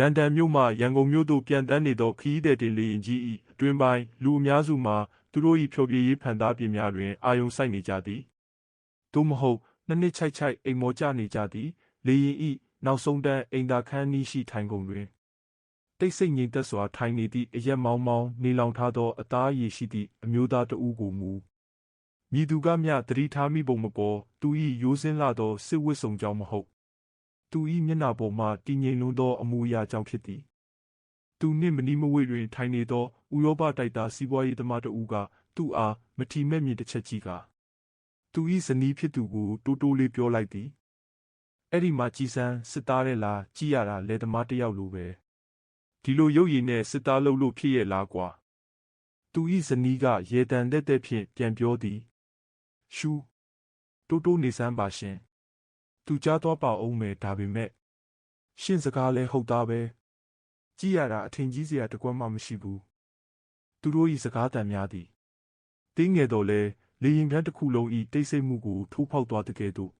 လန်ဒန်မြို့မှရန်ကုန်မြို့သို့ပြန်တန်းနေသောခရီးသည်တင်လေယာဉ်ကြီး၏အတွင်ပိုင်းလူအများစုမှာသူတို့၏ဖျော်ဖြေရေးဖန်သားပြင်များတွင်အာယုံစိုက်နေကြသည်သို့မဟုတ်နှစ်နှစ်ချိုက်ချိုက်အိမ်မော်ကြနေကြသည်လေယာဉ်၏နောက်ဆုံးတန်းအိမ်သာခန်းနီးရှိထိုင်ကုန်တွင်တိတ်ဆိတ်ငြိမ်သက်စွာထိုင်နေသည့်အရက်မောင်းမောင်းနေလောင်ထားသောအသားအရည်ရှိသည့်အမျိုးသားတဦးကိုမူမြည်သူကမျှသတိထားမိပုံမပေါ်သူ၏ရိုးစင်းလာသောစစ်ဝတ်စုံကြောင့်မဟုတ် သူ၏မျက်နှာပေါ်မှတည်ငြိမ်လွန်းသောအမူအရာကြောင့်ဖြစ်သည်သူနှင့်မနီးမဝေးတွင်ထိုင်နေသောဥရောပတိုက်သားစီးပွားရေးသမားတဦးကသူ့အားမထီမဲ့မြင်တစ်ချက်ကြီးကသူ၏ဇနီးဖြစ်သူကိုတိုးတိုးလေးပြောလိုက်သည်အဲ့ဒီမှာကြည်စမ်းစစ်သားတဲ့လားကြည်ရတာလေသမားတစ်ယောက်လိုပဲဒီလိုရုပ်ရည်နဲ့စစ်သားလုပ်လို့ဖြစ်ရဲ့လားကွာသူ၏ဇနီးကရေတံတဲ့တဲ့ဖြင့်ပြန်ပြောသည်ရှူတိုးတိုးနေစမ်းပါရှင် သူကြားသွားပါအောင်မယ်ဒါပေမဲ့ရှင့်စကားလဲဟုတ်သားပဲကြည်ရတာအထင်ကြီးစရာတကွက်မှမရှိဘူးသူတို့၏စကားတန်များသည်တင်းငယ်တော်လဲလေရင်ကန်းတစ်ခုလုံး၏တိတ်ဆိတ်မှုကိုထိုးဖောက်သွားတဲ့ကဲ့သို့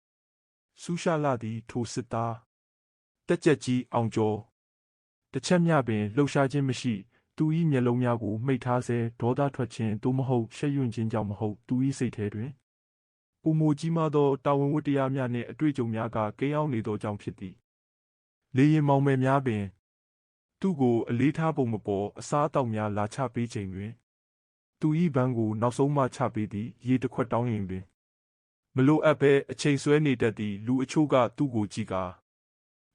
ဆူရှာလာသည်ထိုစစ်သားတက်ကြက်ကြီးအောင်ကျော်တစ်ချက်မျှပင်လှုပ်ရှားခြင်းမရှိသူ၏မျက်လုံးများကိုမှိတ်ထားစေဒေါသထွက်ခြင်းသို့မဟုတ်ရှက်ရွံ့ခြင်းကြောင့်မဟုတ်သူ၏စိတ်ထဲတွင် ပုံမကြီးမားသောတာဝန်ဝတ္တရားများနှင့်အတွေ့အကြုံများကကိန်းအောင်နေသောကြောင့်ဖြစ်သည်လေရင်မောင်မယ်များပင် သူ့ကိုအလေးထားပုံမပေါ်အစားအသောက်များလာချပေးချိန်တွင် သူ၏ဘန်းကိုနောက်ဆုံးမှချပေးသည်ရေတစ်ခွက်တောင်းရင်ပင်မလိုအပ်ဘဲအချိန်ဆွဲနေတတ်သည့်လူအချို့ကသူ့ကိုကြည့်ကာ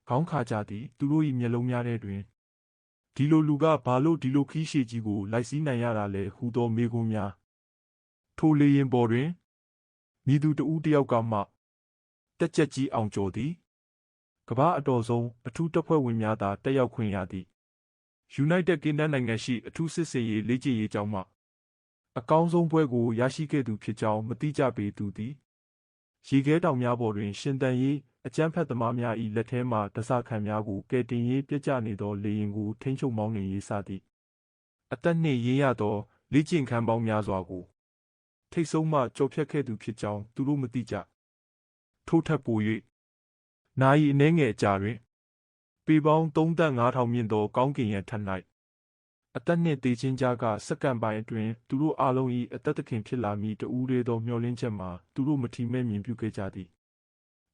ခေါင်းခါကြသည်သူတို့၏မျက်လုံးများထဲတွင်ဒီလိုလူကဘာလို့ဒီလိုခီးရှည်ကြီးကိုလိုက်စည်းနိုင်ရတာလဲဟူသောမေးခွန်းများထိုလေရင်ပေါ်တွင် မိသူတဦးတယောက်ကမှတက်ကြက်ကြီးအောင်ကျော်သည်ကမ္ဘာအတော်ဆုံးအထူးတပ်ဖွဲ့ဝင်များသာတက်ရောက်ခွင့်ရသည် United Kingdom နိုင်ငံရှိအထူးစစ်စေးရေးလေ့ကျင့်ရေးကျောင်းမှအကောင်းဆုံးဘွဲကိုရရှိခဲ့သူဖြစ်ကြောင်းမတိကျပေသူသည်ရေခဲတောင်များပေါ်တွင် ရှင်တန်ရေးအကြမ်းဖက်သမားများ၏လက်ထဲမှဒဇခံများကိုကယ်တင်ရေးပြစ်ကျနေသောလေရင်ကိုထိန်းချုပ်မောင်းနှင်ရေးစသည့်အသက်နှင့်ရင်းရသောလေ့ကျင့်ခန်းပေါင်းများစွာကို ထိတ်ဆုံးမှကြော်ဖြတ်ခဲ့သူဖြစ်ကြောင်းသူတို့မသိကြထို့ထက်ပို၍နာယီအနှဲငယ်အကြာတွင် ပေပေါင်း3သက်5000မြင့်သောကောင်းကင်ရန်ထက်၌အသက်နှင့်တေချင်းကြားကစက္ကန့်ပိုင်းအတွင်းသူတို့အားလုံး၏အသက်သခင်ဖြစ်လာမည်တူးရဲသောမျှော်လင့်ချက်မှာသူတို့မထီမဲ့မြင်ပြုခဲ့ကြသည်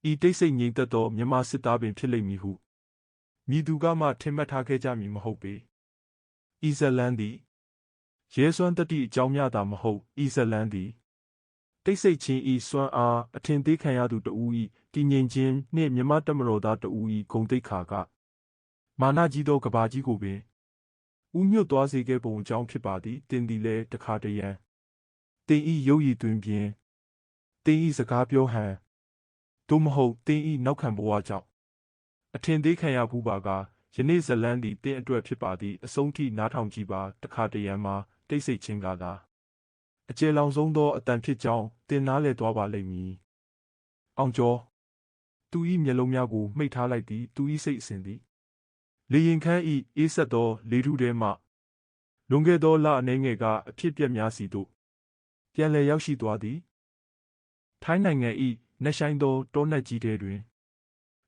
ဤတိတ်ဆိတ်ငြိမ်သက်သောမြမစစ်သားပင်ဖြစ်လိမ့်မည်ဟုမိသူကမှထင်မှတ်ထားခဲ့ကြမည်မဟုတ်ပေ။ဤဇလန်သည် ရဲစွမ်းတတိအကြောင်းများသာမဟုတ်ဤဇလန်သည်တိတ်ဆိတ်ခြင်းဤစွမ်းအားအထင်သေးခံရသူတဦး၏တည်ငြိမ်ခြင်းနှင့်မြမတမတော်သားတဦး၏ဂုံတိတ်ခါကမာနကြီးသောကဘာကြီးကိုပင်ဥညွတ်သွားစေခဲ့ပုံအကြောင်းဖြစ်ပါသည်တင်သည်လဲတခါတရံတင်ဤရုပ်ရည်တွင်ပြင်တင်ဤစကားပြောဟန်သို့မဟုတ်တင်းဤနောက်ခံဘဝကြောင့်အထင်သေးခံရဘူးပါကယနေ့ဇလန်းသည်တင်းအတွက်ဖြစ်ပါသည့်အဆုံးထိနားထောင်ကြည့်ပါတခါတရံမှာ တိတ်ဆိတ်ခြင်းကသာအကျေလောင်ဆုံးသောအတန်ဖြစ်ကြောင်းတင်နားလဲသွားပါလိမ့်မည်အောင်ကျော်သူ၏မျက်လုံးများကိုမှိတ်ထားလိုက်သည်သူ၏စိတ်အစဉ်သည်လေရင်ခန်း၏အေးဆက်သော လေထုထဲမှလွန်ခဲ့သောလအနှဲငယ်ကအဖြစ်ပြက်များစီသို့ပြန်လည်ရောက်ရှိသွားသည်ထိုင်းနိုင်ငံ၏နှက်ဆိုင်သောတောနက်ကြီးထဲတွင်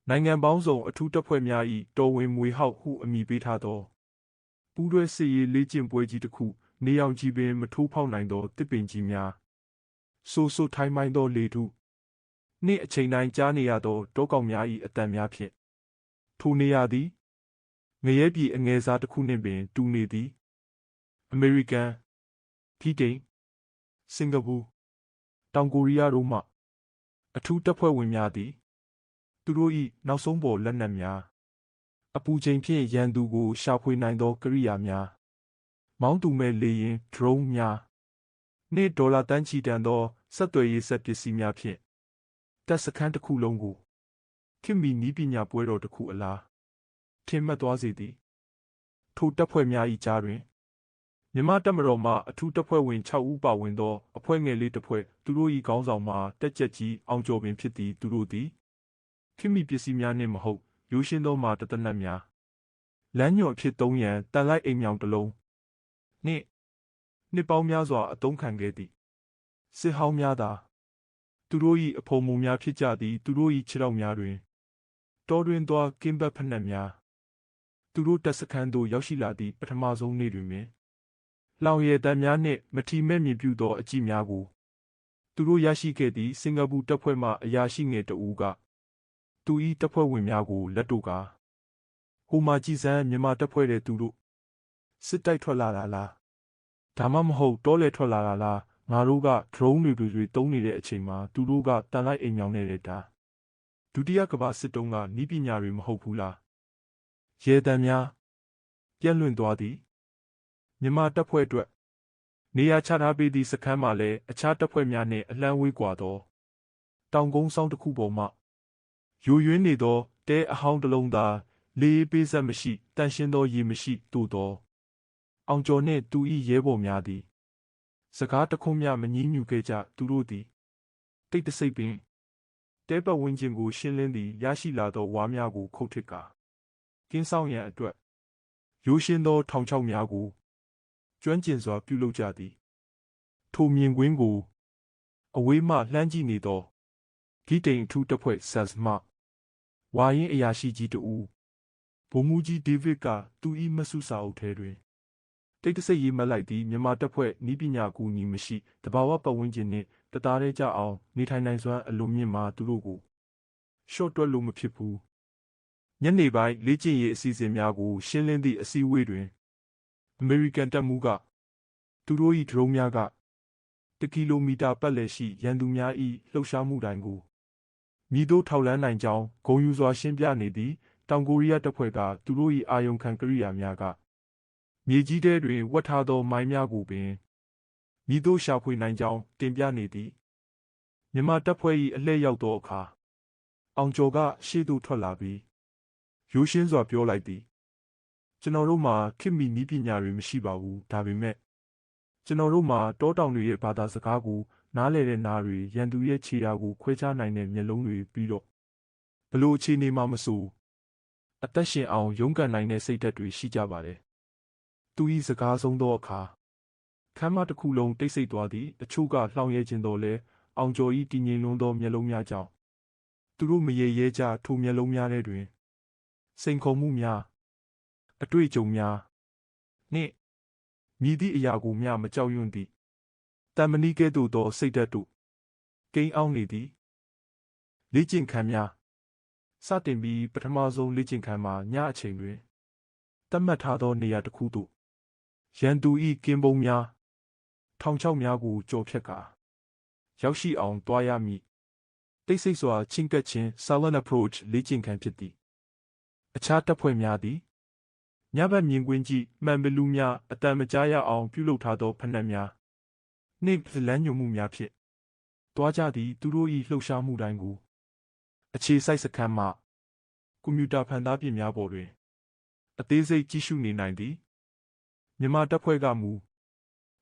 နိုင်ငံပေါင်းစုံအထူးတပ်ဖွဲ့များ၏တော်ဝင်မွေဟောက်ဟုအမည်ပေးထားသောပူးတွဲစစ်ရေးလေ့ကျင့်ပွဲကြီးတစ်ခု နေအောင်ကြီးပင်မထိုးဖောက်နိုင်သောတစ်ပင်ကြီးများဆိုဆိုထိုင်းမိုင်းသောလေထုနှင့်အချိန်တိုင်းကြားနေရသောတောကောင်များ၏အတန်များဖြင့်ထိုနေရာသည်ငရဲပြည်အငယ်စားတစ်ခုနှင့်ပင် တူနေသည်အမေရိကန်ဗြိတိန်စင်ကာပူတောင်ကိုရီးယားတို့မှအထူးတပ်ဖွဲ့ဝင်များသည် သူတို့၏နောက်ဆုံးပေါ်လက်နက်များအပူချိန်ဖြင့်ရန်သူကိုရှာဖွေနိုင်သောကိရိယာများ မောင်းသူမဲ့လေရင် drone များနှင့်ဒေါ်လာတန်းချီတန်သောဆက်သွယ်ရေးဆက်ပစ္စည်းများဖြင့်တပ်စခန်းတစ်ခုလုံးကိုခင်မီနီးပညာပွဲတော်တစ်ခုအလားထင်မှတ်သွားစေသည်ထိုတပ်ဖွဲ့များ၏ကြားတွင်မြမတက်မတော်မှအထူးတပ်ဖွဲ့ဝင်6ဦးပါဝင်သောအဖွဲ့ငယ်လေးတစ်ဖွဲ့သူတို့၏ခေါင်းဆောင်မှာတက်ကြက်ကြီးအောင်ကျော်ပင်ဖြစ်သည်သူတို့သည်ခိမိပစ္စည်းများနှင့်မဟုတ်ရိုးရှင်းသောမာတတနတ်များလမ်းညွန်အဖြစ်သုံးရန်တန်လိုက်အိမ်မြောင်တစ်လုံး နှင့်နှစ်ပေါင်းများစွာအသုံးခံခဲ့သည်စစ်ဟောင်းများသာသူတို့၏အဖုံမုံများဖြစ်ကြသည်သူတို့၏ခြေထောက်များတွင်တောတွင်သောကင်းဘတ်ဖက်နှက်များသူတို့တပ်စခန်းသို့ရောက်ရှိလာသည့်ပထမဆုံးနေ့တွင်ပင်လောင်ရည်တမ်းများနှင့်မထီမဲ့မြင်ပြုသောအကြည့်များကိုသူတို့ရရှိခဲ့သည့်စင်ကာပူတပ်ဖွဲ့မှအရာရှိငယ်တဦးကသူ၏တပ်ဖွဲ့ဝင်များကိုလက်တို့ကဟိုမှာကြည်စမ်းမြန်မာတပ်ဖွဲ့တဲ့သူတို့ စစ်တိုက်ထွက်လာတာလားဒါမှမဟုတ်တောလေထွက်လာတာလားငါတို့က drone တွေတွေတွေတုံးနေတဲ့အချိန်မှာသူတို့ကတန်လိုက်အိမ်မြောင်နေတဲ့တာဒုတိယကမ္ဘာစစ်တုံးကနီးပညာတွေမဟုတ်ဘူးလားရဲတမ်းများပြက်လွင့်သွားသည်မြန်မာတပ်ဖွဲ့အတွက်နေရာချထားပေးသည့်စခန်းမှာလည်းအခြားတပ်ဖွဲ့များနှင့်အလှမ်းဝေးကွာသောတောင်ကုန်းဆောင်တစ်ခုပေါ်မှယိုယွင်းနေသောတဲအဟောင်းတစ်လုံးသာလေးပေးဆက်မရှိတန်ရှင်းသောရေမရှိတို့သော အောင်ကျော်နှင့်သူ၏ရဲဘော်များသည် စကားတခွန်းမျှမငြင်းညူခဲ့ကြသူတို့သည်တိတ်တဆိတ်ပင်တဲပတ်ဝန်းကျင်ကို ရှင်းလင်းသည်ရရှိလာသောဝါများကိုခုတ်ထစ်ကာကင်းဆောင်ရန်အတွက်ရိုးရှင်းသောထောင်ချောက်များကိုကျွမ်းကျင်စွာပြုလုပ်ကြသည် ထိုမြင်ကွင်းကို အဝေးမှလှမ်းကြည့်နေသောဂီတိန်အထူးတပ်ဖွဲ့ဆတ်မှဝါရင်အရာရှိကြီးတဦးဗိုလ်မှူးကြီးဒေးဗစ်ကသူ၏မဆုစာအုပ်ထဲတွင် တိတ်တဆိတ်ရေးမှတ်လိုက်သည်မြန်မာတပ်ဖွဲ့ဤပညာကူညီမရှိတဘာဝပတ်ဝန်းကျင်နှင့်တသားတည်းကြအောင်နေထိုင်နိုင်စွမ်းအလွန်မြင့်မာသူတို့ကိုရှော့တွက်လို့မဖြစ်ဘူးညနေပိုင်းလေ့ကျင့်ရေးအစီအစဉ်များကို ရှင်းလင်းသည့်အစည်းအဝေးတွင်အမေရိကန်တပ်မှူးကသူတို့၏ဒရုန်းများကတကီလိုမီတာပတ်လည်ရှိရန်သူများ၏လှုပ်ရှားမှုတိုင်းကိုမြည်တို့ထောက်လန်းနိုင်ကြောင်းဂုံယူစွာရှင်းပြနေသည်တောင်ကိုရီးယားတပ်ဖွဲ့ကသူတို့၏အာယုံခံကရိယာများက မြေကြီးထဲတွင်ဝတ်ထားသောမိုင်းများကိုပင်မြည်တို့ရှာဖွေနိုင်ကြောင်းတင်ပြနေသည်မြန်မာတပ်ဖွဲ့၏အလှည့်ရောက်သောအခါအောင်ကျော်ကရှေ့သို့ထွက်လာပြီးရိုးရှင်းစွာပြောလိုက်သည်ကျွန်တော်တို့မှာခေတ်မီနည်းပညာတွေမရှိပါဘူးဒါပေမဲ့ကျွန်တော်တို့မှာတောတောင်တွေရဲ့ဘာသာစကားကိုနားလည်တဲ့နားတွေရန်သူရဲ့ခြေရာကိုခွဲခြားနိုင်တဲ့မျက်လုံးတွေပြီးတော့ဘလို့အခြေအနေမှမဆိုအသက်ရှင်အောင်ရုန်းကန်နိုင်တဲ့စိတ်ဓာတ်တွေရှိကြပါတယ် သူဤစကားဆုံးသောအခါခမ်းမတစ်ခုလုံးတိတ်ဆိတ်သွားသည်အချို့ကလှောင်ရဲခြင်းတော်လဲအောင်ကျော်ဤတည်ငြိမ်လွန်းသောမျက်လုံးများကြောင့်သူတို့မရေရဲကြထိုမျက်လုံးများထဲတွင် စိန်ခေါ်မှုများအတွေ့အကြုံများနှင့်မြည်သည့်အရာကိုမျှမကြောက်ရွံ့သည့်တမဏိကဲ့သို့သောစိတ်ဓာတ်တို့ကိန်းအောင်နေသည်လေ့ကျင့်ခန်းများစတင်ပြီးပထမဆုံးလေ့ကျင့်ခန်းမှာညအချိန်တွင်တတ်မှတ်ထားသောနေရာတစ်ခုသို့ ရန်သူ၏ကင်းပုံးများထောင်ချောက်များကိုကြော်ဖြတ်ကာရောက်ရှိအောင်တွားရမည်တိတ်ဆိတ်စွာချင်းကပ်ခြင်း silent approach လေ့ကျင့်ခန်းဖြစ်သည်အခြားတပ်ဖွဲ့များသည်ညဘက်မြင်ကွင်းကြည့်မှန်ဘလူးများအတန်မကြားရအောင်ပြုလုပ်ထားသောဖနက်များနှင့်လမ်းညွှန်မှုများဖြင့်တွားကြသည့်သူတို့၏လှုပ်ရှားမှုတိုင်းကိုအခြေစိုက်စခန်းမှကွန်ပျူတာဖန်သားပြင်များပေါ်တွင် အသေးစိတ်ကြည့်ရှုနေနိုင်သည် မြန်မာတပ်ဖွဲ့ကမူ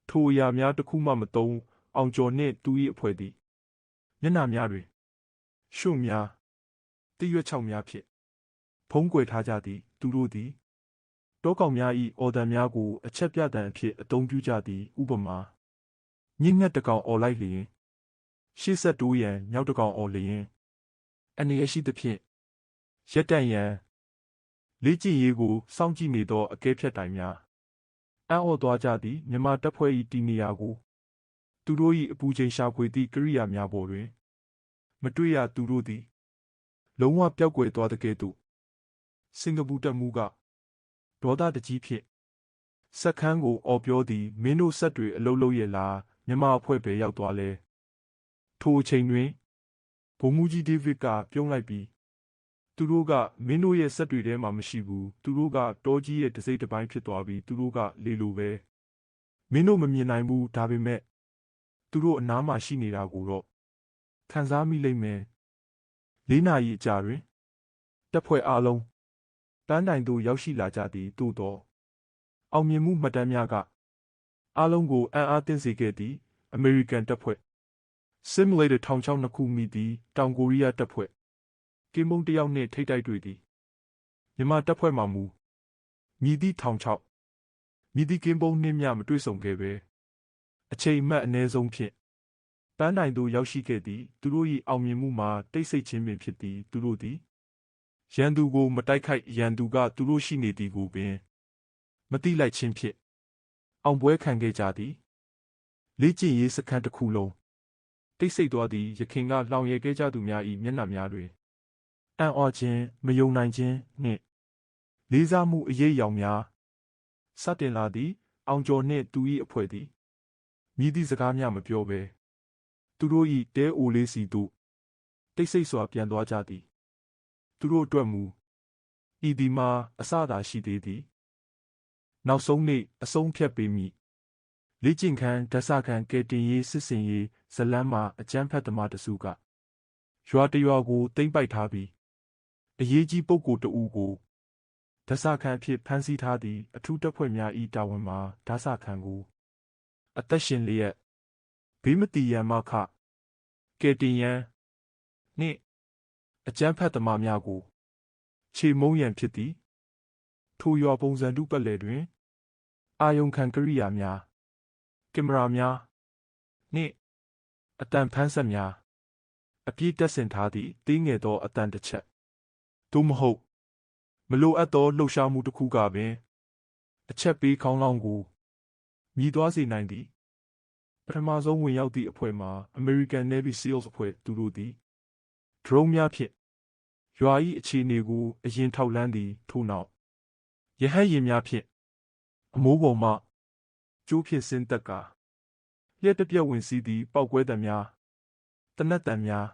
ထိုအရာများတစ်ခုမှမသုံးအောင်ကျော်နှင့်သူ၏အဖွဲ့သည်မျက်နှာများတွင်ရှုများတရွက်ချောက်များဖြင့်ဖုံးကွယ်ထားကြသည် သူတို့သည်တောကောင်များ၏အော်ဒန်များကိုအချက်ပြတံအဖြစ်အသုံးပြုကြသည်ဥပမာညင်ငှက်တကောင်အော်လိုက်လျင်ရှေ့ဆက်တိုးရန်မြောက်တကောင်အော်လျင်အနေရရှိသဖြင့်ရက်တန့်ရန်လေ့ကျင့်ရေးကိုစောင့်ကြည့်နေသောအကဲဖြတ်တိုင်များ အံ့ဩသွားကြသည်မြန်မာတပ်ဖွဲ့၏တီနေရာကို သူတို့၏အပူချိန်ရှာဖွေသည့်ကိရိယာများပေါ်တွင် မတွေ့ရသူတို့သည် လုံးဝပျောက်ကွယ်သွားတဲ့ကဲ့သို့စင်ကာပူတပ်မှူးကဒေါသတကြီးဖြင့်စက်ခန်းကိုအော်ပြောသည်မင်းတို့ဆက်တွေအလုံးလုံးရဲ့လားမြမအဖွဲ့ပဲရောက်သွားလဲထိုအချိန်တွင်ဘုံမူကြီးဒေးဗစ်ကပြုံးလိုက်ပြီး သူတို့ကမင်းတို့ရဲ့ဆက်တွေထဲမှာမရှိဘူးသူတို့ကတောကြီးရဲ့တစိမ့်တစ်ပိုင်းဖြစ်သွားပြီးသူတို့ကလေလိုပဲမင်းတို့မမြင်နိုင်ဘူးဒါပေမဲ့သူတို့အနားမှာရှိနေတာကိုတော့ခံစားမိလိမ့်မယ်လေးနာရီအကြာတွင်တပ်ဖွဲ့အားလုံးတန်းတိုင်သို့ရောက်ရှိလာကြသည်သို့သောအောင်မြင်မှုမှတ်တမ်းများကအားလုံးကိုအံ့အားသင့်စေခဲ့သည်အမေရိကန်တပ်ဖွဲ့ simulator ထောင်ချောင်းနှစ်ခုမိသည်တောင်ကိုရီးယားတပ်ဖွဲ့ ကင်းမုံတယောက်နှင့်ထိတ်တိုက်တွေ့သည်မြန်မာတပ်ဖွဲ့မှမူမြည်သည့်ထောင်ချောက်မြည်သည့်ကင်းပုံးနှင့်မျှမတွေ့ဆုံခဲ့ပဲအချိန်မှတ်အနည်းဆုံးဖြင့်ပန်းတိုင်သို့ရောက်ရှိခဲ့သည်သူတို့၏အောင်မြင်မှုမှာတိတ်ဆိတ်ခြင်းပင်ဖြစ်သည်သူတို့သည်ရန်သူကိုမတိုက်ခိုက်ရန်သူကသူတို့ရှိနေသည်ကိုပင်မတိလိုက်ခြင်းဖြင့်အောင်ပွဲခံခဲ့ကြသည်လေ့ကျင့်ရေးစခန်းတစ်ခုလုံးတိတ်ဆိတ်သွားသည်ရခင်ကလောင်ရဲခဲ့ကြသူများ၏မျက်နှာများတွင် အံ့ဩခြင်းမယုံနိုင်ခြင်းနှင့်လေးစားမှုအရေးအယောင်များစတင်လာသည် အောင်ကျော်နှင့်သူ၏အဖွဲ့သည်မြည်သည့်စကားများမပြောဘဲသူတို့၏တဲအိုလေးစီသို့တိတ်ဆိတ်စွာပြန်သွားကြသည် သူတို့အတွက်မူဤဒီမှာအစသာရှိသေးသည် နောက်ဆုံးနေ့အဆုံးဖြတ်ပေးမိလေ့ကျင့်ခန်းဓဆခန်းကဲတင်ရေးစစ်စင်ရေးဇလန်းမှာအကျန်းဖတ်သမားတစုကရွာတရွာကိုတိမ့်ပိုက်ထားပြီး အရေးကြီးပုဂ္ဂိုလ်တဦးကိုဓဆခန်းအဖြစ်ဖမ်းဆီးထားသည့်အထူးတပ်ဖွဲ့များ၏တာဝန်မှာဓဆခန်းကိုအသက်ရှင်လျက်ဘေးမတီရန်မခကဲတင်ရန်နှင့်အကျန်းဖတ်သမားများကိုခြေမုံရန်ဖြစ်သည်ထိုရွာပုံစံတုပတ်လည်တွင် အာယုံခံကရိယာများကင်မရာများနှင့်အတန်ဖန်းဆက်များအပြည့်တက်ဆင်ထားသည့်သေးငယ်သောအတန်တစ်ချက် သို့မဟုတ်မလိုအပ်သောလှုပ်ရှားမှုတစ်ခုကပင်အချက်ပေးခေါင်းလောင်းကိုမြည်သွားစေနိုင်သည်ပထမဆုံးဝင်ရောက်သည့်အဖွဲ့မှာ American Navy SEALs အဖွဲ့သူတို့သည် drone များဖြင့်ရွာ၏အခြေအနေကိုအရင်ထောက်လှမ်းသည်ထို့နောက်ရဟတ်ယာဉ်များဖြင့်အမိုးပေါ်မှကျိုးဖြင့်ဆင်းသက်ကာလျက်တစ်ပြက်ဝင်စီးသည့်ပောက်ကွဲတံများတနက်တံများ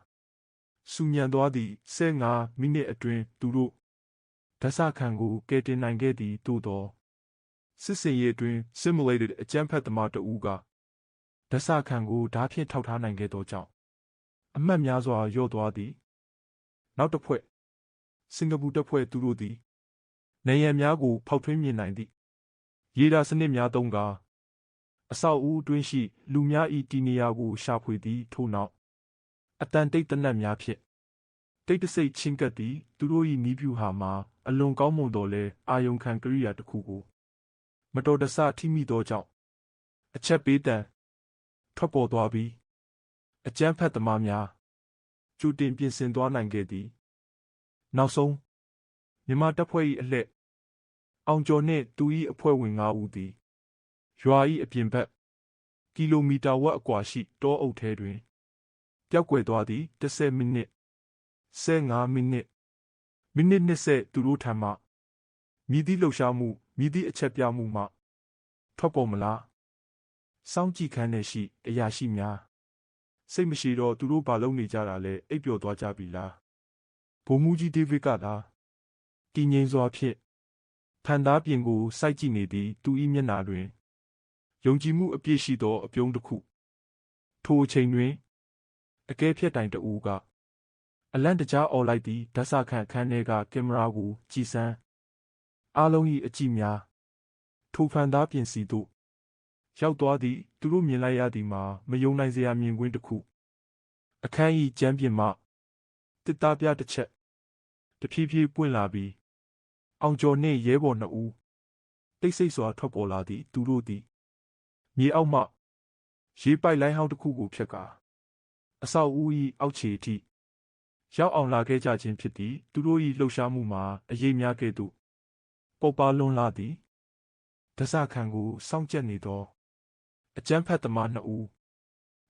စူညံသွားသည့်15မိနစ်အတွင်းသူတို့ဓဆခံကိုကယ်တင်နိုင်ခဲ့သည်သို့သောစစ်စင်ရေးအတွင်း simulated အကြမ်းဖက်သမားတဦးကဓဆခံကိုဓားဖြင့်ထောက်ထားနိုင်ခဲ့သောကြောင့်အမှတ်များစွာလျော့သွားသည် နောက်တစ်ဖွဲ့စင်ကာပူတပ်ဖွဲ့သူတို့သည်နေရန်များကိုဖောက်ထွင်းမြင်နိုင်သည့်ရေဒါစနစ်များသုံးကာအဆောက်အဦအတွင်းရှိ လူများ၏တီနေရာကိုရှာဖွေသည်ထို့နောက် အတန်တိတ်တနတ်များဖြင့်တိတ်တဆိတ်ချင်းကပ်သည်သူတို့၏နီးပြူဟာမှာအလွန်ကောင်းမွန်တော်လဲအာယုံခံကရိယာတစ်ခုကိုမတော်တဆထိမိသောကြောင့်အချက်ပေးတံထွက်ပေါ်သွားပြီးအကျန်းဖက်သမားများကျူတင်ပြင်ဆင်သွားနိုင်ခဲ့သည် နောက်ဆုံးမြမတပ်ဖွဲ့၏အလှည့်အောင်ကျော်နှင့်သူ၏အဖွဲ့ဝင်၅ဦးသည်ရွာ၏အပြင်ဘက်ကီလိုမီတာဝက်အကွာရှိတောအုပ်ထဲတွင် ပျောက်ကွယ်သွားသည်10မိနစ်15မိနစ်မိနစ်20သူတို့ထံမှမြည်သည့်လှုပ်ရှားမှုမြည်သည့်အချက်ပြမှုမှထွက်ပေါ်မလားစောင့်ကြည့်ခန်းထဲရှိအရာရှိများစိတ်မရှိတော့သူတို့ဘာလုပ်နေကြတာလဲအိပ်ပျော်သွားကြပြီလားဘုံမူကြီးဒေးဗစ်ကသာတည်ငြိမ်စွာဖြင့်ဖန်သားပြင်ကိုစိုက်ကြည့်နေသည်သူ၏မျက်နှာတွင်ယုံကြည်မှုအပြည့်ရှိသောအပြုံးတစ်ခုထိုအချိန်တွင် အကဲဖြတ်တိုင်တဦးကအလန့်တကြားអော်လိုက်သည်ဓာတ်ဆခန့်အခန်းထဲကကင်မရာကိုကြည်စမ်းအားလုံး၏အကြည့်များထိုဖန်သားပြင်စီသို့ရောက်သွားသည့်သူတို့မြင်လိုက်ရသည်မှာမယုံနိုင်စရာမြင်ကွင်းတစ်ခုအခန်း၏ကျမ်းပြင်မှတစ်သားပြတစ်ချက်တဖြည်းဖြည်းပွင့်လာပြီးအောင်ကျော်နှင့်ရဲဘော်နှစ်ဦးတိတ်ဆိတ်စွာထွက်ပေါ်လာသည့်သူတို့သည်မြေအောက်မှရေးပိုက်လိုင်းဟောင်းတစ်ခုကိုဖြတ်ကာ အဆောက်အဦ၏အောက်ခြေအထိရောက်အောင်လာခဲ့ကြခြင်းဖြစ်သည်သူတို့၏လှုပ်ရှားမှုမှာအရေးများကဲ့သို့ပုတ်ပါလွန်လာသည်ဒဇခံကိုစောင့်ကြက်နေသောအကျန်းဖက်သမားနှစ်ဦး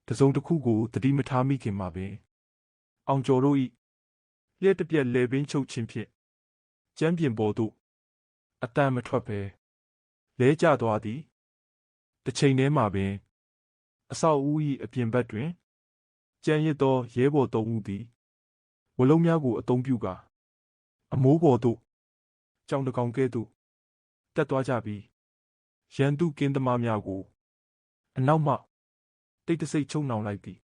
တစုံတစ်ခုကိုတတိမထားမိခင်မှာပင်အောင်ကျော်တို့၏လျက်တပြက်လေပင်ချုပ်ခြင်းဖြင့်ကျမ်းပြင်ပေါ်သို့အတန်မထွက်ပဲလဲကျသွားသည်တစ်ချိန်တည်းမှာပင် အဆောက်အဦ၏အပြင်ဘက်တွင် ကြံရစ်သောရဲဘော်သုံးဦးသည်ဝလုံးများကိုအသုံးပြုကာအမိုးပေါ်သို့ကြောင်တကောင်ကဲ့သို့တက်သွားကြပြီးရန်သူကင်းသမားများကိုအနောက်မှတိတ်တဆိတ်ချုံနှောင်လိုက်သည်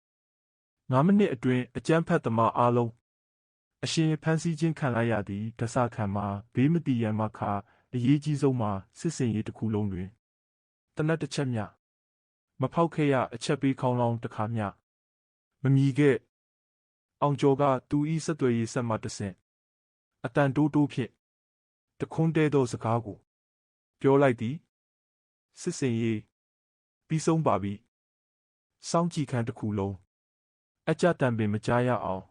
9မိနစ်အတွင်းအကြမ်းဖက်သမားအားလုံးအရှင်ဖမ်းဆီးခြင်းခံလိုက်ရသည့်ဒဆခံမှာဘေးမတီရန်မခအရေးကြီးဆုံးမှာစစ်စင်ရေးတစ်ခုလုံးတွင်တနက်တစ်ချက်မျှမဖောက်ခဲ့ရအချက်ပေးခေါင်းလောင်းတစ်ခါမျှ မမြည်ခဲ့အောင်ကျော်ကသူဤဆက်သွယ်ရေးဆက်မှတဆင့်အတန်တိုးတိုးဖြင့်တခွန်းတဲသောစကားကို ပြောလိုက်သည်စစ်စင်ရေးပြီးဆုံးပါပြီစောင့်ကြည့်ခန်းတစ်ခုလုံးအကြတံပင်မကြားရအောင်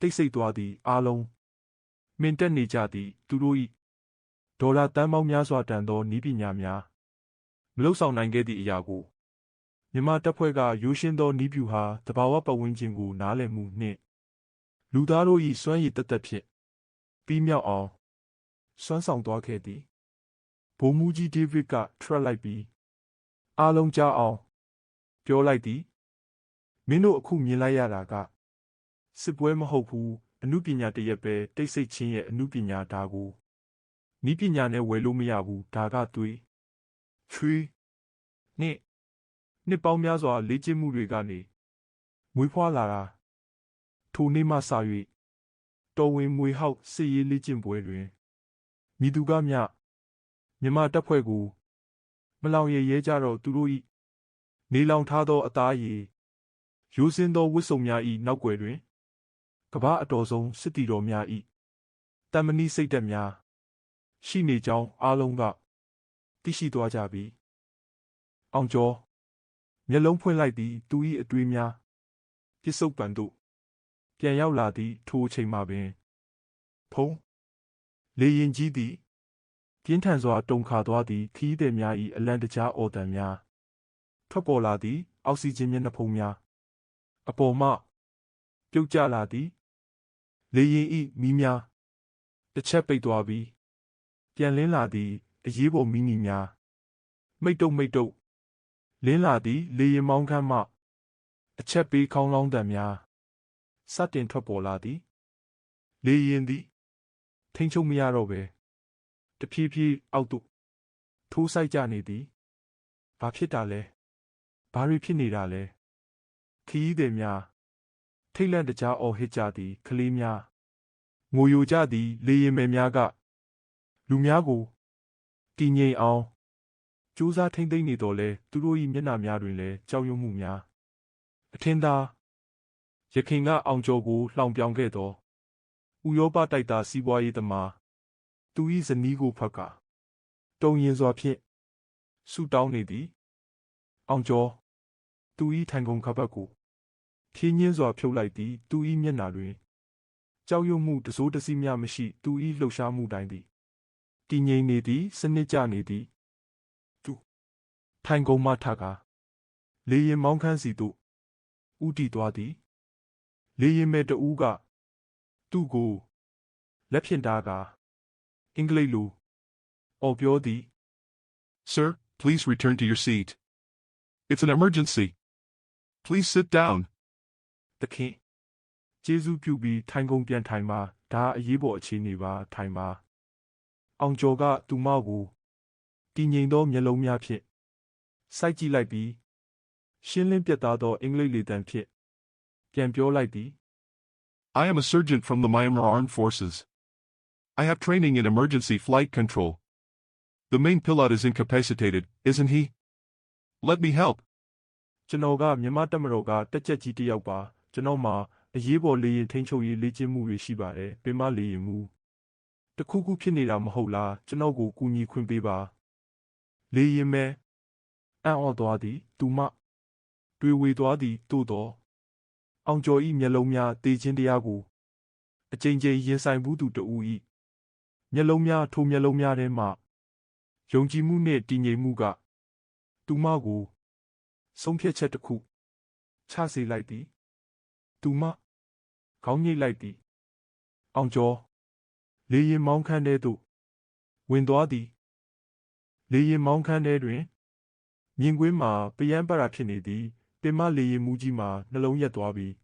တိတ်ဆိတ်သွားသည်အားလုံးမင်တက်နေကြသည်သူတို့၏ဒေါ်လာတန်ပေါင်းများစွာတန်သောဤပညာများမလုဆောင်နိုင်ခဲ့သည့်အရာကို မြန်မာတပ်ဖွဲ့ကရိုးရှင်းသောဤပြူဟာတဘာဝပတ်ဝန်းကျင်ကိုနားလည်မှုနှင့်လူသားတို့၏စွမ်းရည်တသက်ဖြင့်ပြီးမြောက်အောင်စွမ်းဆောင်သွားခဲ့သည်ဘိုလ်မှူးကြီးဒေးဗစ်ကထွက်လိုက်ပြီးအားလုံးကြားအောင်ပြောလိုက်သည်မင်းတို့အခုမြင်လိုက်ရတာကစစ်ပွဲမဟုတ်ဘူးအမှုပညာတစ်ရက်ပဲတိတ်ဆိတ်ချင်းရဲ့အမှုပညာဒါကိုဤပညာနဲ့ဝယ်လို့မရဘူးဒါကသွေးချွေးနှစ် နှစ်ပေါင်းများစွာလေ့ကျင့်မှုတွေကနေမွေးဖွားလာတာထိုနေ့မှစ၍တော်ဝင်မွေဟောက်စစ်ရေးလေ့ကျင့်ပွဲတွင်မိသူကမြမြမတပ်ဖွဲ့ကိုမလောင်ရရဲကြတော့သူတို့၏နေလောင်ထားသောအသားရည်ရိုးစင်းသောဝတ်စုံများ၏နောက်ွယ်တွင်ကမ္ဘာအတော်ဆုံးစစ်တီတော်များ၏တမဏိစိတ်သက်များရှိနေကြောင်းအားလုံးကသိရှိသွားကြပြီအောင်ကျော် မျက်လုံးဖွင့်လိုက်သည်သူ၏အတွေးများပြစ်စုံပံသို့ပြန်ရောက်လာသည့်ထိုအချိန်မှပင်ဖုံးလေရင်ကြီးသည်ပြင်းထန်စွာတုန်ခါသွားသည့်ခီးသည်များ၏အလံတကြားအော်တန်များထွက်ပေါ်လာသည့်အောက်ဆီဂျင်မျက်နှာဖုံးများအပေါ်မှပြုတ်ကျလာသည် လေရင်ဤမီးများတစ်ချက်ပိတ်သွားပြီး ပြန်လင်းလာသည်အရေးပေါ်မီးနီများမိတ်တုတ်မိတ်တုတ် လင်းလာသည်လေရင်မောင်းခမ်းမှ အချက်ပေးခေါင်းလောင်းတံများစတင်ထွက်ပေါ်လာသည် လေရင်သည် ထိန်ချုံမရတော့ပဲတဖြည်းဖြည်းအောက်သို့ထိုးဆိုင်ကြနေသည်ဘာဖြစ်တာလဲဘာတွေဖြစ်နေတာလဲခီးသည်များထိတ်လန့်တကြားအော်ဟစ်ကြသည်ကလေးများငိုယိုကြသည် လေရင်မယ်များက လူများကိုတည်ငြိမ်အောင် ကြိုးစားထိမ့်သိမ့်နေတော်လဲသူတို့၏မျက်နှာများတွင်လည်းကြောက်ရွံ့မှုများအထင်သာရခင်ကအောင်ကျော်ကိုလှောင်ပြောင်ခဲ့သောဥရောပတိုက်သားစီးပွားရေးသမားသူ၏ဇနီးကိုဖက်ကတုံရင်စွာဖြင့်ဆူတောင်းနေသည်အောင်ကျော်သူ၏ထိုင်ကုန်ခပတ်ကိုဖြင်းညင်းစွာဖြုတ်လိုက်သည်သူ၏မျက်နှာတွင်ကြောက်ရွံ့မှုတစိုးတစည်းများမရှိ သူ၏လှုပ်ရှားမှုတိုင်းသည်တည်ငြိမ်နေသည် စနစ်ကျနေသည်သူ ထိုင်ကုန်မှထကားလေရင်မောင်းခန်းစီသို့ဥတီသွားသည်လေရင်မဲ့တဦးကသူ့ကိုလက်ဖြင့်တားကာအင်္ဂလိပ်လိုအော်ပြောသည် Sir, please return to your seat. It's an emergency. Please sit down. သခင်ကျေးဇူးပြုပြီးထိုင်ကုန်ပြန်ထိုင်ပါဒါအရေးပေါ်အခြေအနေပါထိုင်ပါအောင်ကျော်ကသူမကိုတည်ငြိမ်သောမျက်လုံးများဖြင့် စိုက်ကြည့်လိုက်ပြီးရှင်းလင်းပြတ်သားသောအင်္ဂလိပ်လေတံဖြင့်ပြန်ပြောလိုက်သည် I am a surgeon from the Myanmar Armed Forces. I have training in emergency flight control. The main pilot is incapacitated, isn't he? Let me help. ကျွန်တော်ကမြန်မာတပ်မတော်ကတက်ကြက်ကြီးတစ်ယောက်ပါကျွန်တော်မှာအရေးပေါ်လေရင်ထိန်းချုပ်ရေးလေ့ကျင့်မှုတွေရှိပါတယ်ပင်မလေရင်မှုတခုခုဖြစ်နေတာမဟုတ်လားကျွန်တော်ကိုကူညီခွင့်ပေးပါလေရင်မဲ အံ့ဩသွားသည် သူမတွေဝေသွားသည်သို့တော့အောင်ကျော်ဤမျက်လုံးများတေခြင်းတရားကိုအကြိမ်ကြိမ်ရင်ဆိုင်မှုသူတဦးဤမျက်လုံးများထိုမျက်လုံးများထဲမှယုံကြည်မှုနှင့်တည်ငြိမ်မှုက သူမကိုဆုံးဖြတ်ချက်တစ်ခုချစေလိုက်သည် သူမခေါင်းညိတ်လိုက်သည် အောင်ကျော်လေရင်မောင်းခန်းထဲသို့ဝင်သွားသည် လေရင်မောင်းခန်းထဲတွင် မြင်ကွင်းမှာပယံပရာဖြစ်နေသည်ပင်မလေရင်မူကြီးမှာနှလုံးရက်သွားပြီး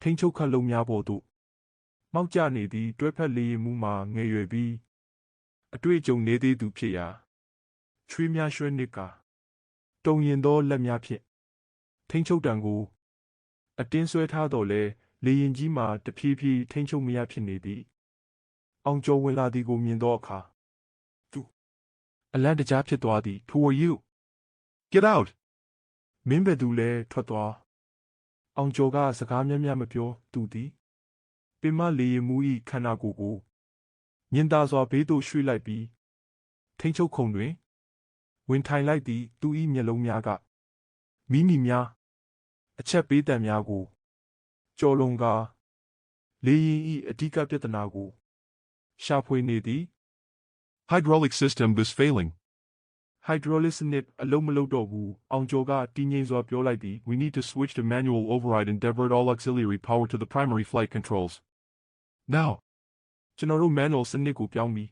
ထိန်ချုပ်ခတ်လုံးများပေါ်သို့မောက်ကျနေသည်တွဲဖက်လေရင်မူမှာငယ်ရွယ်ပြီးအတွေ့အကြုံနေသေးသူဖြစ်ရာချွေးများရွှဲနစ်ကာတုံရင်သောလက်များဖြင့်ထိန်ချုပ်တံကိုအတင်းဆွဲထားတော်လဲလေရင်ကြီးမှာတဖြည်းဖြည်းထိန်ချုပ်မရဖြစ်နေသည်အောင်ကျော်ဝင်လာသည်ကိုမြင်သောအခါသူအလန့်တကြားဖြစ်သွားသည် Who are you Get out. မင်းဘယ်သူလဲထွက်သွားအောင်ကျော်ကစကားများများမပြောသူသည်ပင်မလေရင်မူ၏ခန္ဓာကိုယ်ကိုမြင်သာစွာဘေးသို့ရွှေ့လိုက်ပြီးထိန်ချုပ်ခုံတွင် ဝင်ထိုင်လိုက်သည်သူ၏မျက်လုံးများကမိမိများအချက်ပေးတံများကိုကြော်လွန်ကာလေရင်၏အဓိကပြဿနာကိုရှာဖွေနေသည် Hydraulic system is failing. Hydraulic စနစ်အလုံးမလုံးတော့ဘူးအောင်ကျော်ကတည်ငြိမ်စွာပြောလိုက်သည် We need to switch to manual override and divert all auxiliary power to the primary flight controls. Now, ကျွန်တော်တို့ manual စနစ်ကိုပြောင်းပြီး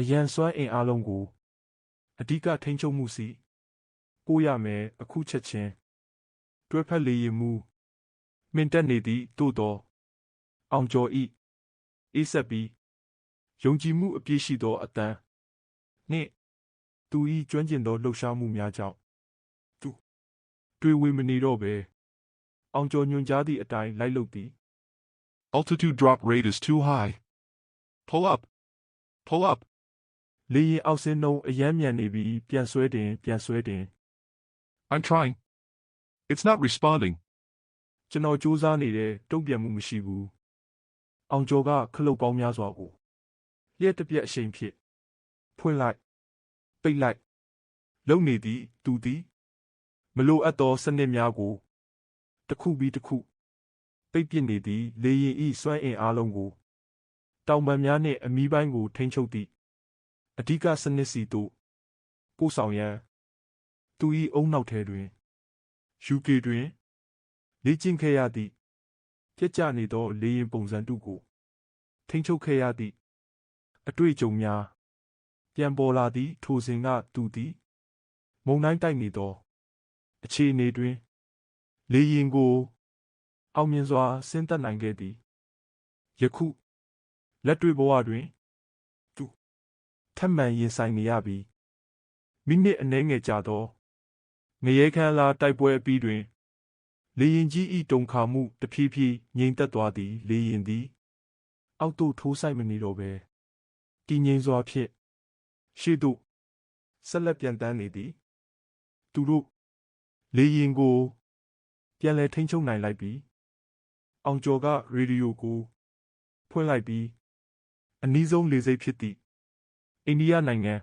အရန်စွမ်းအင်အားလုံးကိုအဓိကထိန်းချုပ်မှုစီကိုရမယ်အခုချက်ချင်းတွဲဖက်လေရင်မှုမင်တက်နေသည့်သို့တော့အောင်ကျော်ဤအေးဆက်ပြီးယုံကြည်မှုအပြည့်ရှိသောအတန်းနှင့် သူဤကျွမ်းကျင်သောလှုပ်ရှားမှုများကြောင့်သူတွေ့ဝေမနေတော့ပဲအောင်ကျော်ညွန်ကြားသည့်အတိုင်းလိုက်လုပ်သည် altitude drop rate is too high. Pull up. Pull up. လေရင်အောက်ဆင်းနှုန်းအယမ်းမြန်နေပြီးပြန်ဆွဲတင်ပြန်ဆွဲတင် I'm trying. It's not responding. ကျွန်တော်စူးစမ်းနေတဲ့တုံ့ပြန်မှုမရှိဘူး။အောင်ကျော်ကခလုတ်ပေါင်းများစွာကိုလျက်တစ်ပြက်အရှိန်ဖြင့်ဖွင့်လိုက် ပိတ်လိုက်လုံနေသည်သူသည်မလိုအပ်သောစနစ်များကိုတစ်ခုပြီးတစ်ခုပိတ်ပစ်နေသည်လေရင်ဤစွမ်းအင်အားလုံးကိုတောင်ပံများနှင့်အမီးပိုင်းကိုထိန်းချုပ်သည့်အဓိကစနစ်စီသို့ပို့ဆောင်ရန်သူ၏အုံနောက်ထဲတွင် UK တွင်လေ့ကျင့်ခဲ့ရသည့်ပြက်ကျနေသောလေရင်ပုံစံတုကိုထိန်းချုပ်ခဲ့ရသည့်အတွေ့အကြုံများ ပြန်ပေါ်လာသည့်ထိုစဉ်ကသူသည်မုံတိုင်းတိုက်နေသော အခြေအနေတွင် လေရင်ကို အောင်မြင်စွာဆင်းသက်နိုင်ခဲ့သည်ယခုလက်တွေ့ဘဝတွင်သူထပ်မံရင်ဆိုင်နေရပြီးမိနစ်အနည်းငယ်ကြာသောငရဲခမ်းလာတိုက်ပွဲအပြီးတွင် လေရင်ကြီးဤတုန်ခါမှုတဖြည်းဖြည်းငြိမ်သက်သွားသည် လေရင်သည် အောက်သို့ထိုးဆိုင်မနေတော့ပဲတည်ငြိမ်စွာဖြင့် ရှေ့သို့ဆက်လက်ပြန်တန်းနေသည်သူတို့လေရင်ကိုပြန်လည်ထိန်းချုပ်နိုင်လိုက်ပြီအောင်ကျော်ကရေဒီယိုကိုဖွင့်လိုက်ပြီးအနည်းဆုံးလေစိတ်ဖြစ်သည့်အိန္ဒိယနိုင်ငံ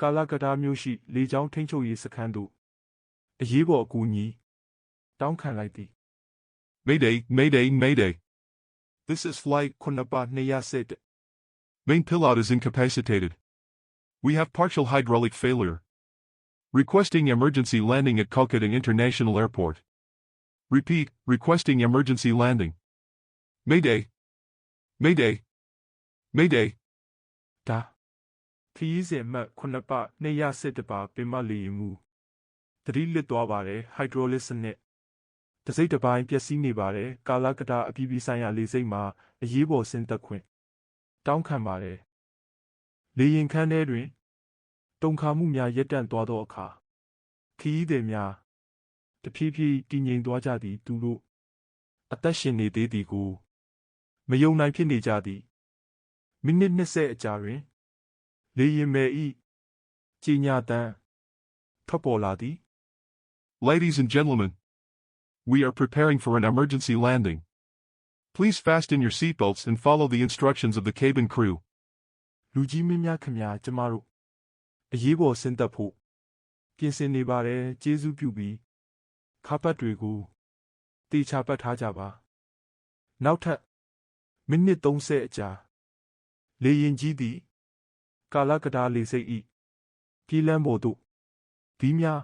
ကာလာကတာမြို့ရှိလေကြောင်းထိန်းချုပ်ရေးစခန်းသို့အရေးပေါ်အကူအညီတောင်းခံလိုက်သည် Mayday, Mayday, Mayday. This is flight 987 Main pilot is incapacitated. We have partial hydraulic failure. Requesting emergency landing at Kolkata International Airport. Repeat, requesting emergency landing. Mayday. Mayday. Mayday. ဒါခရီးစဉ်အမှတ်9ပ217ပါပင်မလီရင်မူသတိလစ်သွားပါတယ်ဟိုက်ဒရိုလစ်စနစ်တစိမ့်တစ်ပိုင်းပျက်စီးနေပါတယ်ကာလကတာအပြည်ပြည်ဆိုင်ရာလေစိတ်မှာအရေးပေါ်ဆင်းသက်ခွင့်တောင်းခံပါတယ် လေရင်ခန်းထဲတွင်တုံခါမှုများရပ်တန့်သွားသောအခါခရီးသည်များတဖြည်းဖြည်းတည်ငြိမ်သွားကြသည်သူတို့အသက်ရှင်နေသေးသည်ကိုမယုံနိုင်ဖြစ်နေကြသည်မိနစ်20အကြာတွင် လေရင်မယ်ဤကြီးညာတန်းထွက်ပေါ်လာသည် Ladies and gentlemen, we are preparing for an emergency landing. Please fasten your seatbelts and follow the instructions of the cabin crew. လူကြီးမင်းများခင်ဗျာကျမတို့အရေးပေါ်ဆင်းသက်ဖို့ပြင်ဆင်နေပါတယ်ကျေးဇူးပြုပြီးခါပတ်တွေကိုတေချာပတ်ထားကြပါနောက်ထပ်မိနစ်30အကြာလေရင်ကြီးသည်ကာလကတာလေစိတ်ဤပြည်လန်းပေါ်သို့ဒီများ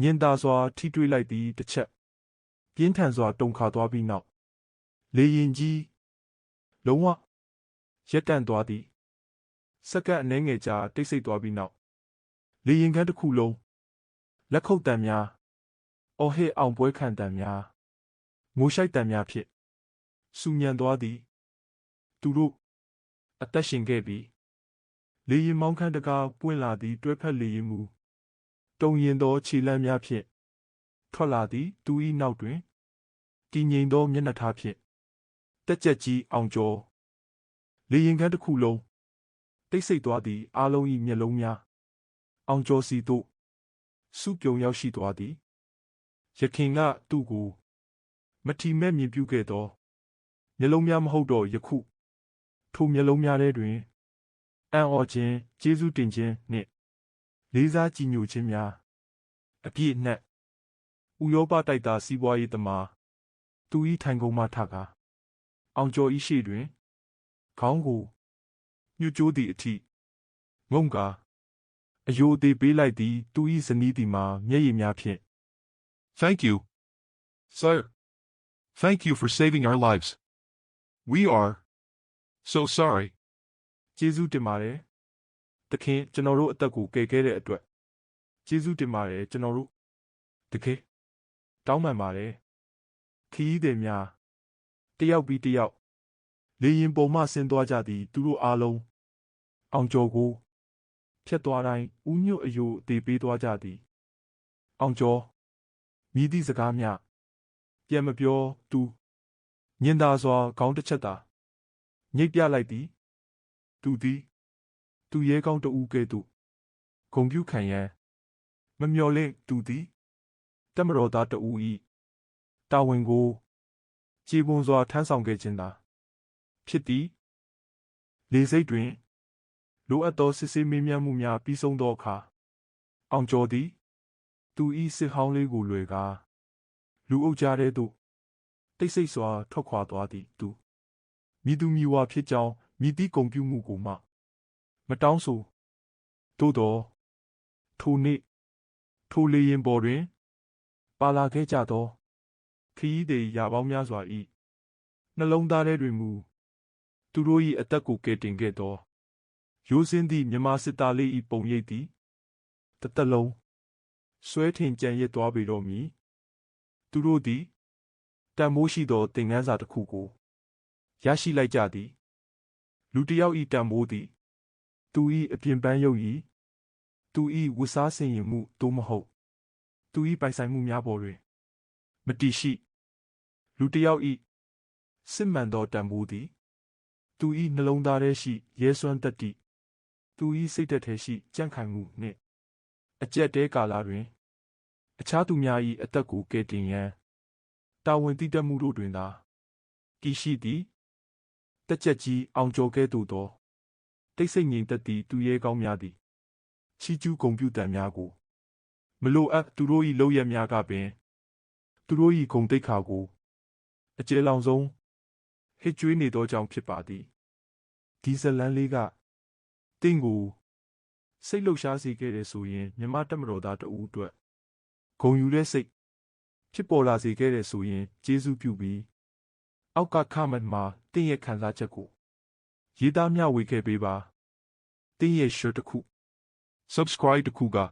ညင်သာစွာထိတွေ့လိုက်သည်တစ်ချက်ပြင်းထန်စွာတုန်ခါသွားပြီးနောက်လေရင်ကြီးလုံးဝရက်တန့်သွားသည် စက္ကန့်အနည်းငယ်ကြာတိတ်ဆိတ်သွားပြီးနောက်လေရင်ခန်းတစ်ခုလုံးလက်ခုပ်တံများအော်ဟစ်အောင်ပွဲခံတံများငိုရှိုက်တံများဖြင့်စူညံသွားသည် သူတို့အသက်ရှင်ခဲ့ပြီးလေရင်မောင်းခန်းတကားပွင့်လာသည့်တွဲဖက်လေရင်မူတုံရင်သောခြေလမ်းများဖြင့်ထွက်လာသည် သူ၏နောက်တွင်တည်ငြိမ်သောမျက်နှာထားဖြင့်တက်ကြက်ကြီးအောင်ကျော်လေရင်ခန်းတစ်ခုလုံး တိတ်ဆိတ်သွားသည်အားလုံး၏မျက်လုံးများအောင်ကျော်စီသို့စုပြုံရောက်ရှိသွားသည်ရခင်ကသူ့ကိုမထီမဲ့မြင်ပြုခဲ့သောမျက်လုံးများမဟုတ်တော့ယခုထိုမျက်လုံးများထဲတွင်အံ့ဩခြင်းကျေးဇူးတင်ခြင်းနှင့်လေးစားကြည်ညိုခြင်းများအပြည့်အနှက်ဥရောပတိုက်သားစီးပွားရေးသမားသူ၏ထိုင်ကုန်မှထကားအောင်ကျော်ဤရှိတွင်ခေါင်းကို ညှို့ကြိုးသည့်အထိငုံကာအယိုသေးပေးလိုက်သည်သူ၏ဇနီးသည်မှာမျက်ရည်များဖြင့် Thank you. Sir. Thank you for saving our lives. We are so sorry. ကျေးဇူးတင်ပါတယ်သခင်ကျွန်တော်တို့အသက်ကိုကယ်ခဲ့တဲ့အတွက်ကျေးဇူးတင်ပါတယ်ကျွန်တော်တို့တကယ်တောင်းပန်ပါတယ်ခရီးသည်များတယောက်ပြီးတယောက်လေရင်ပုံမှဆင်းသွားကြသည်သူတို့အားလုံး အောင်ကျော်ကိုဖြတ်သွားတိုင်းဦးညွတ်အယိုအသေးပေးသွားကြသည် အောင်ကျော်မိသည့်စကားများပြန်မပြောသူညင်သာစွာခေါင်းတစ်ချက်သာညိတ်ပြလိုက်သည်သူသည်သူရဲကောင်းတဦးကဲ့သို့ဂုံပြူခံရန်မမျော်လင့်သူသည်တမတော်သားတဦး၏တာဝန်ကိုကြည်ပွန်စွာထမ်းဆောင်ခဲ့ခြင်းသာဖြစ်သည်လေစိတ်တွင် လိုအပ်သောစစ်ဆေးမေးမြန်းမှုများပြီးဆုံးသောအခါအောင်ကျော်သည် သူ၏စစ်ဟောင်းလေးကိုလွယ်ကားလူအုပ်ကြားထဲသို့တိတ်ဆိတ်စွာထွက်ခွာသွားသည်သူမိသူမိဝါဖြစ်ကြောင်းမိသည့်ဂုံပြူမှုကိုမှမတောင်းဆိုသို့သောထိုနေ့ထိုလေရင်ပေါ်တွင် ပါလာခဲ့ကြသော ခရီးသည်ရာပေါင်းများစွာ၏နှလုံးသားထဲတွင်မူသူတို့၏အသက်ကိုကယ်တင်ခဲ့သော ရိုးစင်းသည့်မြမစစ်သားလေး၏ပုံရိပ်သည်တစ်သက်လုံးဆွဲထင်ကြံရစ်သွားပေတော့မည်သူတို့သည်တန်မိုးရှိသောသင်ခန်းစာတစ်ခုကိုရရှိလိုက်ကြသည် လူတစ်ယောက်၏တန်မိုးသည်သူ၏အပြင်ပန်းရုပ်၏သူ၏ဝတ်စားဆင်ရင်မှုသို့မဟုတ် သူ၏ပိုင်ဆိုင်မှုများပေါ်တွင်မတည်ရှိ လူတစ်ယောက်၏စစ်မှန်သောတန်ဖိုးသည် သူ၏နှလုံးသားထဲရှိရဲစွမ်းတတ္တိ သူ၏စိတ်ဓာတ်ထဲရှိကြံ့ခိုင်မှုနှင့်အကျက်တဲကာလတွင် အခြားသူများ၏အသက်ကိုကယ်တင်ရန်တာဝန်တည်တတ်မှုတို့တွင်သာတည်ရှိသည်တက်ချက်ကြီးအောင်ကျော်ကဲ့သို့သောတိတ်ဆိတ်ငြိမ်သက်သည့်သူရဲကောင်းများသည်ချီကျူးဂုံပြူတန်များကို မလိုအပ်သူတို့၏လောက်ရများကပင် သူတို့၏ဂုံတိတ်ခါကိုအကျယ်လောင်ဆုံးဟစ်ကြွေးနေသောကြောင့်ဖြစ်ပါသည်ဒီဇလန်လေးက တင့်ကိုစိတ်လှုပ်ရှားစေခဲ့တယ်ဆိုရင်မြမတက်မတော်သားတဦးအတွက်ဂုံယူတဲ့စိတ်ဖြစ်ပေါ်လာစေခဲ့တယ်ဆိုရင်ကျေးဇူးပြုပြီးအောက်ကခမတ်မှာတင့်ရဲ့ခံစားချက်ကိုရေးသားမျှဝေခဲ့ပေးပါတင့်ရဲ့ shirt တစ်ခု Subscribe to Kuga.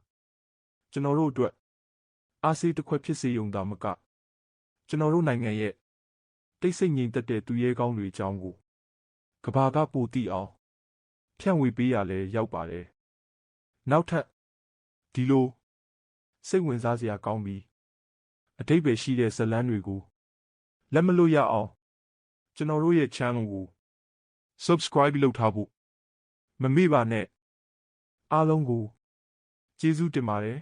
ကျွန်တော်တို့အတွက်အားစေးတစ်ခွက်ဖြစ်စေုံသာမကကျွန်တော်တို့နိုင်ငံရဲ့တိတ်ဆိတ်ငြိမ်သက်တဲ့သူရဲကောင်းတွေအကြောင်းကိုကဘာကပိုသိအောင် ဖြန့်ဝေပေးရလဲရောက်ပါတယ်နောက်ထပ်ဒီလိုစိတ်ဝင်စားစရာကောင်းပြီးအတိတ်ပဲရှိတဲ့ဇတ်လန်းတွေကိုလက်မလို့ရအောင်ကျွန်တော်တို့ရဲ့ channel ကို Subscribe လုပ်ထားဖို့မမေ့ပါနဲ့အားလုံးကိုကျေးဇူးတင်ပါတယ်